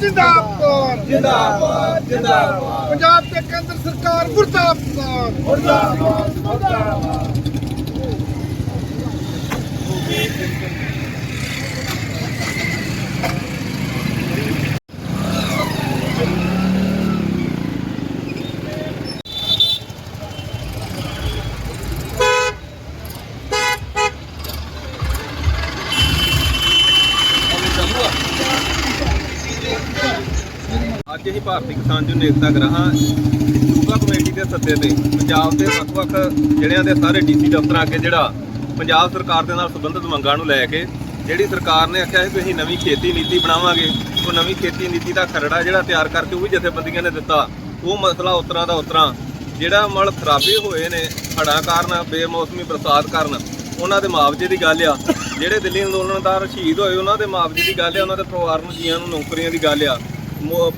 ਜਿੰਦਾਬਾਦ। ਜਿੰਦਾਬਾਦ ਜਿੰਦਾਬਾਦ। ਪੰਜਾਬ ਤੇ ਕੇਂਦਰ ਸਰਕਾਰ ਮੁਰਦਾਬਾਦ। ਮੁਰਦਾਬਾਦ ਮੁਰਦਾਬਾਦ। ਅੱਜ ਅਸੀਂ ਭਾਰਤੀ ਕਿਸਾਨ ਯੂਨੀਅਨ ਏਕਤਾ ਗ੍ਰਾਹਾਂ ਸੂਬਾ ਕਮੇਟੀ ਦੇ ਸੱਦੇ ਤੇ ਪੰਜਾਬ ਦੇ ਵੱਖ-ਵੱਖ ਜ਼ਿਲ੍ਹਿਆਂ ਦੇ ਸਾਰੇ ਡੀਸੀ ਦਫ਼ਤਰਾਂ ਅੱਗੇ ਜਿਹੜਾ ਪੰਜਾਬ ਸਰਕਾਰ ਦੇ ਨਾਲ ਸੰਬੰਧਿਤ ਮੰਗਾਂ ਨੂੰ ਲੈ ਕੇ ਜਿਹੜੀ ਸਰਕਾਰ ਨੇ ਆਖਿਆ ਸੀ ਕਿ ਅਸੀਂ ਨਵੀਂ ਖੇਤੀ ਨੀਤੀ ਬਣਾਵਾਂਗੇ, ਉਹ ਨਵੀਂ ਖੇਤੀ ਨੀਤੀ ਦਾ ਖਰੜਾ ਜਿਹੜਾ ਤਿਆਰ ਕਰਕੇ ਉਹ ਵੀ ਜਥੇਬੰਦੀਆਂ ਨੇ ਦਿੱਤਾ। ਉਹ ਮਸਲਾ ਉਤਰਾਂ ਦਾ ਉਤਰਾਂ ਜਿਹੜਾ ਮਲ ਖਰਾਬੇ ਹੋਏ ਨੇ, ਹੜ੍ਹਾਂ ਕਾਰਨ, ਬੇਮੌਸਮੀ ਬਰਸਾਤ ਕਾਰਨ, ਉਹਨਾਂ ਦੇ ਮੁਆਵਜ਼ੇ ਦੀ ਗੱਲ ਆ। ਜਿਹੜੇ ਦਿੱਲੀ ਅੰਦੋਲਨਦਾਰ ਸ਼ਹੀਦ ਹੋਏ, ਉਹਨਾਂ ਦੇ ਮੁਆਵਜ਼ੇ ਦੀ ਗੱਲ ਆ, ਉਹਨਾਂ ਦੇ ਪਰਿਵਾਰ ਨੂੰ ਜੀਆਂ ਨੂੰ, ਨੌਕਰੀਆਂ ਦੀ ਗੱਲ ਆ।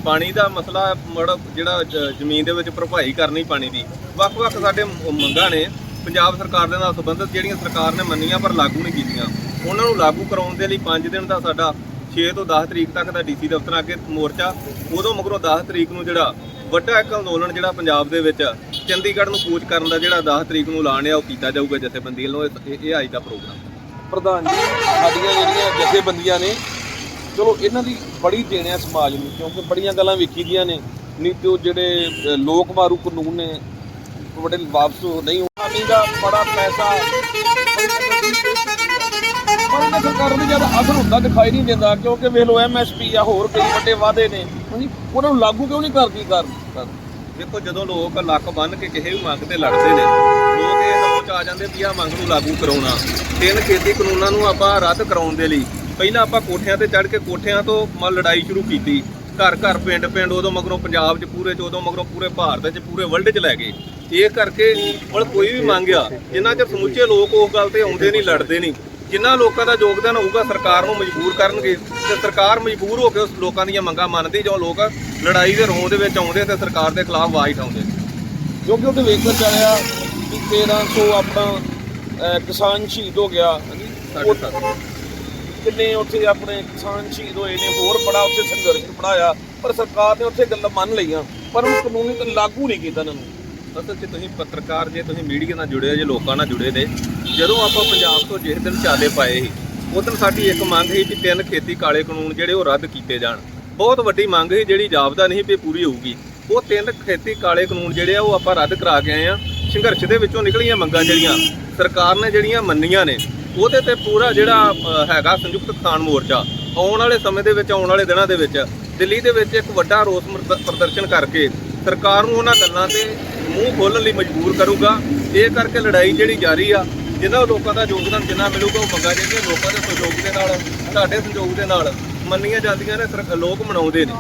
ਪਾਣੀ ਦਾ ਮਸਲਾ ਮੜ ਜਿਹੜਾ ਜ਼ਮੀਨ ਦੇ ਵਿੱਚ ਭਰਪਾਈ ਕਰਨੀ ਪਾਣੀ ਦੀ। ਵੱਖ-ਵੱਖ ਸਾਡੇ ਮੰਗਾਂ ਨੇ। ਪੰਜਾਬ ਸਰਕਾਰ ਦੇ ਨਾਲ ਸੰਬੰਧਿਤ ਜਿਹੜੀਆਂ ਸਰਕਾਰ ਨੇ ਮੰਨੀਆਂ ਪਰ ਲਾਗੂ ਨਹੀਂ ਕੀਤੀਆਂ। ਉਹਨਾਂ ਨੂੰ ਲਾਗੂ ਕਰਾਉਣ ਦੇ ਲਈ 5 ਦਿਨ ਦਾ ਸਾਡਾ 6 ਤੋਂ 10 ਤਰੀਕ ਤੱਕ ਦਾ ਡੀਸੀ ਦਫ਼ਤਰਾਂ ਅੱਗੇ ਮੋਰਚਾ। ਉਦੋਂ ਮਗਰੋਂ 10 ਤਰੀਕ ਨੂੰ ਜਿਹੜਾ ਵੱਡਾ ਇੱਕ ਅੰਦੋਲਨ ਜਿਹੜਾ ਪੰਜਾਬ ਦੇ ਵਿੱਚ ਚੰਡੀਗੜ੍ਹ ਨੂੰ ਕੂਚ ਕਰਨ ਦਾ ਜਿਹੜਾ 10 ਤਰੀਕ ਨੂੰ ਐਲਾਨ ਆ, ਉਹ ਕੀਤਾ ਜਾਊਗਾ ਜਥੇਬੰਦੀ ਵੱਲੋਂ। ਇਹ ਇਹ ਅੱਜ ਦਾ ਪ੍ਰੋਗਰਾਮ। ਪ੍ਰਧਾਨ ਜੀ, ਸਾਡੀਆਂ ਜਿਹੜੀਆਂ ਜਥੇਬੰਦੀਆਂ ਨੇ ਚਲੋ ਇਹਨਾਂ ਦੀ ਬੜੀ ਦੇਣ ਆ ਸਮਾਜ ਨੂੰ ਕਿਉਂਕਿ ਬੜੀਆਂ ਗੱਲਾਂ ਵੇਖੀ ਦੀਆਂ ਨੇ। ਨਹੀਂ ਤੇ ਉਹ ਜਿਹੜੇ ਲੋਕ ਮਾਰੂ ਕਾਨੂੰਨ ਨੇ ਬੜੇ ਵਾਪਸ ਨਹੀਂ ਪਾਣੀ ਦਾ ਬੜਾ ਪੈਸਾ ਪਰ ਇਹਨਾਂ ਸਰਕਾਰਾਂ ਦੇ ਜਦ ਅਸਰ ਹੁੰਦਾ ਦਿਖਾਈ ਨਹੀਂ ਦਿੰਦਾ ਕਿਉਂਕਿ ਵੇਖ ਲਓ ਐਮਐਸਪੀ ਆ ਹੋਰ ਕਈ ਵੱਡੇ ਵਾਅਦੇ ਨੇ। ਉਹਨਾਂ ਨੂੰ ਲਾਗੂ ਕਿਉਂ ਨਹੀਂ ਕਰਦੀ ਕਰ ਕਰ ਦੇਖੋ ਜਦੋਂ ਲੋਕ ਲੱਕ ਬੰਨ ਕੇ ਕਿਸੇ ਵੀ ਮੰਗ ਤੇ ਲੜਦੇ ਨੇ ਲੋਕ ਇਹ ਸੋਚ ਆ ਜਾਂਦੇ ਵੀ ਆ ਮੰਗ ਨੂੰ ਲਾਗੂ ਕਰਾਉਣਾ। ਤਿੰਨ ਖੇਤੀ ਕਾਨੂੰਨਾਂ ਨੂੰ ਆਪਾਂ ਰੱਦ ਕਰਾਉਣ ਦੇ ਲਈ ਪਹਿਲਾਂ ਆਪਾਂ ਕੋਠਿਆਂ ਤੇ ਚੜ੍ਹ ਕੇ ਕੋਠਿਆਂ ਤੋਂ ਮ ਲੜਾਈ ਸ਼ੁਰੂ ਕੀਤੀ। ਘਰ ਘਰ, ਪਿੰਡ ਪਿੰਡ, ਉਦੋਂ ਮਗਰੋਂ ਪੰਜਾਬ 'ਚ ਪੂਰੇ 'ਚ, ਉਦੋਂ ਮਗਰੋਂ ਪੂਰੇ ਭਾਰਤ 'ਚ, ਪੂਰੇ ਵਰਲਡ 'ਚ ਲੈ ਗਏ। ਇਹ ਕਰਕੇ ਮਤਲਬ ਕੋਈ ਵੀ ਮੰਗ ਆ ਜਿੰਨਾ ਚਿਰ ਸਮੁੱਚੇ ਲੋਕ ਉਸ ਗੱਲ ਤੇ ਆਉਂਦੇ ਨਹੀਂ, ਲੜਦੇ ਨਹੀਂ, ਜਿੰਨਾ ਲੋਕਾਂ ਦਾ ਯੋਗਦਾਨ ਹੋਊਗਾ, ਸਰਕਾਰ ਨੂੰ ਮਜਬੂਰ ਕਰਨਗੇ। ਤੇ ਸਰਕਾਰ ਮਜਬੂਰ ਹੋ ਕੇ ਉਸ ਲੋਕਾਂ ਦੀਆਂ ਮੰਗਾਂ ਮੰਨਦੀ, ਜੋ ਲੋਕ ਲੜਾਈ ਦੇ ਰੋਂ ਦੇ ਵਿੱਚ ਆਉਂਦੇ ਤੇ ਸਰਕਾਰ ਦੇ ਖਿਲਾਫ ਆਵਾਜ਼ ਉਠਾਉਂਦੇ। ਕਿ ਉਹਦੇ ਵੇਖਣ ਚ ਆਇਆ ਕਿ 1300 ਆਪਣਾ ਕਿਸਾਨ ਸ਼ਹੀਦ ਹੋ ਗਿਆ। ਹਾਂਜੀ ਸਾਡੇ ਸਾਥ ਕਿੰਨੇ ਉੱਥੇ ਆਪਣੇ ਕਿਸਾਨ ਸ਼ਹੀਦ ਹੋਏ ਨੇ, ਹੋਰ ਬੜਾ ਉੱਥੇ ਸੰਘਰਸ਼ ਪੜਾਇਆ ਪਰ ਸਰਕਾਰ ਨੇ ਉੱਥੇ ਗੱਲਾਂ ਮੰਨ ਲਈਆਂ, ਪਰ ਉਹ ਕਾਨੂੰਨੀ ਤੇ ਲਾਗੂ ਨਹੀਂ ਕੀਤਾ ਇਹਨਾਂ ਨੂੰ। ਅਸਲ 'ਚ ਤੁਸੀਂ ਪੱਤਰਕਾਰ ਜੇ, ਤੁਸੀਂ ਮੀਡੀਆ ਨਾਲ ਜੁੜੇ ਹੋ ਜੇ, ਲੋਕਾਂ ਨਾਲ ਜੁੜੇ ਨੇ, ਜਦੋਂ ਆਪਾਂ ਪੰਜਾਬ ਤੋਂ ਜਿਸ ਦਿਨ ਚਾਲੇ ਪਾਏ ਸੀ, ਉਸ ਦਿਨ ਸਾਡੀ ਇੱਕ ਮੰਗ ਸੀ ਕਿ ਤਿੰਨ ਖੇਤੀ ਕਾਲੇ ਕਾਨੂੰਨ ਜਿਹੜੇ ਉਹ ਰੱਦ ਕੀਤੇ ਜਾਣ। ਬਹੁਤ ਵੱਡੀ ਮੰਗ ਸੀ, ਜਿਹੜੀ ਜਾਪਦਾ ਨਹੀਂ ਵੀ ਪੂਰੀ ਹੋਊਗੀ। ਉਹ ਤਿੰਨ ਖੇਤੀ ਕਾਲੇ ਕਾਨੂੰਨ ਜਿਹੜੇ ਆ, ਉਹ ਆਪਾਂ ਰੱਦ ਕਰਾ ਕੇ ਆਏ ਆ। ਸੰਘਰਸ਼ ਦੇ ਵਿੱਚੋਂ ਨਿਕਲੀਆਂ ਮੰਗਾਂ ਜਿਹੜੀਆਂ, ਸਰਕਾਰ ਨੇ ਜਿਹੜੀਆਂ ਮੰਨੀਆਂ ਨੇ ਉਹਦੇ ਤੇ ਪੂਰਾ ਜਿਹੜਾ ਹੈਗਾ ਸੰਯੁਕਤ ਕਿਸਾਨ ਮੋਰਚਾ। ਆਉਣ ਵਾਲੇ ਸਮੇਂ ਦੇ ਵਿੱਚ ਆਉਣ ਵਾਲੇ ਦਿਨਾਂ ਦੇ ਵਿੱਚ ਦਿੱਲੀ ਦੇ ਵਿੱਚ ਇੱਕ ਵੱਡਾ ਰੋਸ ਪ੍ਰਦਰਸ਼ਨ ਕਰਕੇ ਸਰਕਾਰ ਨੂੰ ਉਹਨਾਂ ਗੱਲਾਂ ਤੇ ਮੂੰਹ ਖੋਲਣ ਲਈ ਮਜਬੂਰ ਕਰੂਗਾ। ਇਹ ਕਰਕੇ ਲੜਾਈ ਜਿਹੜੀ ਜਾਰੀ ਆ ਜਿਨ੍ਹਾਂ ਲੋਕਾਂ ਦਾ ਯੋਗਦਾਨ ਜਿੰਨਾ ਮਿਲੂਗਾ ਉਹ ਮੰਗਾ ਜਿਹੜੀਆਂ ਲੋਕਾਂ ਦੇ ਸਹਿਯੋਗ ਦੇ ਨਾਲ ਸਾਡੇ ਸਹਿਯੋਗ ਦੇ ਨਾਲ ਮੰਨੀਆਂ ਜਾਂਦੀਆਂ ਨੇ ਲੋਕ ਮਨਾਉਂਦੇ ਨੇ।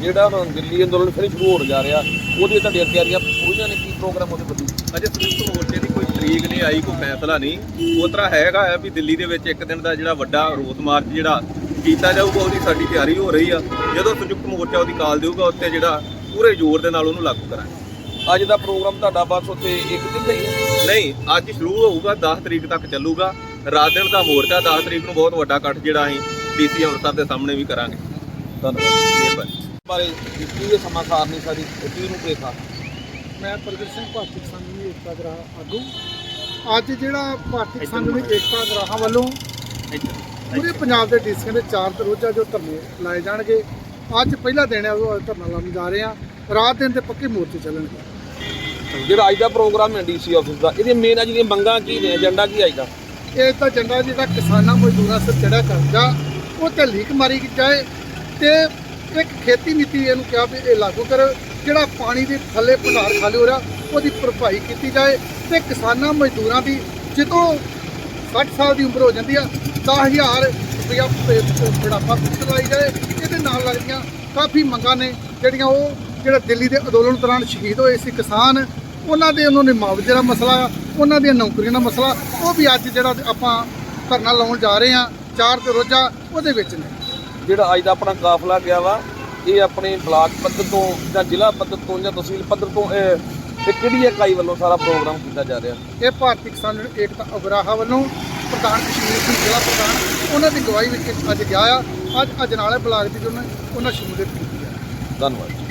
ਜਿਹੜਾ ਦਿੱਲੀ ਅੰਦੋਲਨ ਫਿਰ ਸ਼ੁਰੂ ਹੋਣ ਜਾ ਰਿਹਾ ਉਹਦੀ ਤੁਹਾਡੀਆਂ ਤਿਆਰੀਆਂ ਪੂਰੀਆਂ ਨੇ ਕੀ ਪ੍ਰੋਗਰਾਮ ਉਹਦੇ ਬੱਦੀ ਅਜੇ ਸੰਯੁਕਤ ਮੋਰਚੇ ਦੀ ਕੋਈ ਤਰੀਕ ਨਹੀਂ ਆਈ ਕੋਈ ਫੈਸਲਾ ਨਹੀਂ। ਉਹ ਤਰ੍ਹਾਂ ਹੈਗਾ ਆ ਵੀ ਦਿੱਲੀ ਦੇ ਵਿੱਚ ਇੱਕ ਦਿਨ ਦਾ ਜਿਹੜਾ ਵੱਡਾ ਰੋਸ ਮਾਰਚ ਜਿਹੜਾ ਕੀਤਾ ਜਾਊਗਾ ਉਹਦੀ ਸਾਡੀ ਤਿਆਰੀ ਹੋ ਰਹੀ ਆ। ਜਦੋਂ ਸੰਯੁਕਤ ਮੋਰਚਾ ਉਹਦੀ ਕਾਲ ਦੇਊਗਾ ਉੱਤੇ ਜਿਹੜਾ ਪੂਰੇ ਜ਼ੋਰ ਦੇ ਨਾਲ ਉਹਨੂੰ ਲਾਗੂ ਕਰਾਂਗੇ। ਅੱਜ ਦਾ ਪ੍ਰੋਗਰਾਮ ਤੁਹਾਡਾ ਬਸ ਉੱਥੇ ਇੱਕ ਦਿਨ ਦਾ ਹੀ ਨਹੀਂ ਅੱਜ ਸ਼ੁਰੂ ਹੋਊਗਾ 10 ਤਰੀਕ ਤੱਕ ਚੱਲੂਗਾ। ਰਾਤ ਦਿਨ ਦਾ ਮੋਰਚਾ 10 ਤਰੀਕ ਨੂੰ ਬਹੁਤ ਵੱਡਾ ਇਕੱਠ ਜਿਹੜਾ ਅਸੀਂ ਡੀਸੀ ਅੰਮ੍ਰਿਤਸਰ ਦੇ ਸਾਹਮਣੇ ਵੀ ਕਰਾਂਗੇ। ਧੰਨਵਾਦ। ਮਿਹਰਬਾਨੀ। ਬਾਰੇ ਕੀ ਇਹ ਸਮਾਚਾਰ ਨਹੀਂ ਸਾਰੀ ਕੀ ਨੂੰ ਦੇਖਾ ਮੈਂ ਪ੍ਰਗਟ ਸਿੰਘ ਭਾਰਤੀ ਕਿਸਾਨ ਯੂਨੀਅਨ ਏਕਤਾ ਗ੍ਰਾਹ ਆਗੂ। ਅੱਜ ਜਿਹੜਾ ਭਾਰਤੀ ਕਿਸਾਨ ਯੂਨੀਅਨ ਏਕਤਾ ਗ੍ਰਾਹਾਂ ਵੱਲੋਂ ਪੂਰੇ ਪੰਜਾਬ ਦੇ ਡੀਸੀਆਂ ਦੇ ਚਾਰ ਤੇ ਰੋਜ਼ਾ ਜੋ ਧਰਨੇ ਲਾਏ ਜਾਣਗੇ। ਅੱਜ ਪਹਿਲਾ ਦਿਨ ਹੈ ਉਹ ਧਰਨਾ ਲਾਉਣ ਜਾ ਰਹੇ ਆ ਰਾਤ ਦਿਨ ਤੇ ਪੱਕੇ ਮੋਰਚੇ ਚੱਲਣਗੇ। ਜਿਹੜਾ ਅੱਜ ਦਾ ਪ੍ਰੋਗਰਾਮ ਹੈ ਡੀਸੀ ਆਫਿਸ ਦਾ ਇਹਦੇ ਮੇਨ ਅੱਜ ਦੀਆਂ ਮੰਗਾਂ ਕੀ ਨੇ ਏਜੰਡਾ ਕੀ ਅੱਜ ਦਾ? ਇਹ ਤਾਂ ਝੰਡਾ ਜਿਹੜਾ ਕਿਸਾਨਾਂ ਮਜ਼ਦੂਰਾਂ ਸਿਰ ਚੜਾ ਕਰਦਾ ਉਹ ਤੇ ਲੀਕ ਮਾਰੀ ਜਾਏ ਤੇ ਇੱਕ ਖੇਤੀ ਨੀਤੀ ਇਹਨੂੰ ਕਿਹਾ ਵੀ ਇਹ ਲਾਗੂ ਕਰ ਜਿਹੜਾ ਪਾਣੀ ਦੇ ਥੱਲੇ ਭੰਡਾਰ ਖਾਲੀ ਹੋ ਰਿਹਾ ਉਹਦੀ ਭਰਪਾਈ ਕੀਤੀ ਜਾਏ ਤੇ ਕਿਸਾਨਾਂ ਮਜ਼ਦੂਰਾਂ ਦੀ ਜਦੋਂ 60 ਸਾਲ ਦੀ ਉਮਰ ਹੋ ਜਾਂਦੀ ਆ 10000 ਰੁਪਇਆ ਬੁਢਾਪਾ ਪੈਨਸ਼ਨ ਲਾਈ ਜਾਏ। ਇਹਦੇ ਨਾਲ ਲੱਗਦੀਆਂ ਕਾਫੀ ਮੰਗਾਂ ਨੇ ਜਿਹੜੀਆਂ ਉਹ ਜਿਹੜਾ ਦਿੱਲੀ ਦੇ ਅੰਦੋਲਨ ਦੌਰਾਨ ਸ਼ਹੀਦ ਹੋਏ ਸੀ ਕਿਸਾਨ, ਉਹਨਾਂ ਦੇ ਉਹਨਾਂ ਨੇ ਮੁਆਵਜ਼ੇ ਦਾ ਮਸਲਾ, ਉਹਨਾਂ ਦੀਆਂ ਨੌਕਰੀਆਂ ਦਾ ਮਸਲਾ, ਉਹ ਵੀ ਅੱਜ ਜਿਹੜਾ ਆਪਾਂ ਧਰਨਾ ਲਾਉਣ ਜਾ ਰਹੇ ਆ ਚਾਰ ਤੇ ਰੋਜ਼ਾ ਉਹਦੇ ਵਿੱਚ ਨੇ। ਜਿਹੜਾ ਅੱਜ ਦਾ ਆਪਣਾ ਕਾਫਲਾ ਗਿਆ ਵਾ, ਇਹ ਆਪਣੇ ਬਲਾਕ ਪੱਧਰ ਤੋਂ ਜਾਂ ਜ਼ਿਲ੍ਹਾ ਪੱਧਰ ਤੋਂ ਜਾਂ ਤਹਿਸੀਲ ਪੱਧਰ ਤੋਂ, ਇਹ ਤੇ ਕਿਹੜੀ ਇਕਾਈ ਵੱਲੋਂ ਸਾਰਾ ਪ੍ਰੋਗਰਾਮ ਕੀਤਾ ਜਾ ਰਿਹਾ? ਇਹ ਭਾਰਤੀ ਕਿਸਾਨ ਏਕਤਾ ਅਗਰਾਹਾ ਵੱਲੋਂ ਪ੍ਰਧਾਨ ਕਸ਼ਮੀਰ ਸਿੰਘ ਜ਼ਿਲ੍ਹਾ ਪ੍ਰਧਾਨ ਉਹਨਾਂ ਦੀ ਗਵਾਹੀ ਵਿੱਚ ਅੱਜ ਗਿਆ ਆ। ਅੱਜ ਅਜਨਾਲੇ ਬਲਾਕ ਦੀ ਉਹਨਾਂ ਉਹਨਾਂ ਸ਼ਮੂਲੀਅਤ ਕੀਤੀ ਹੈ ਧੰਨਵਾਦ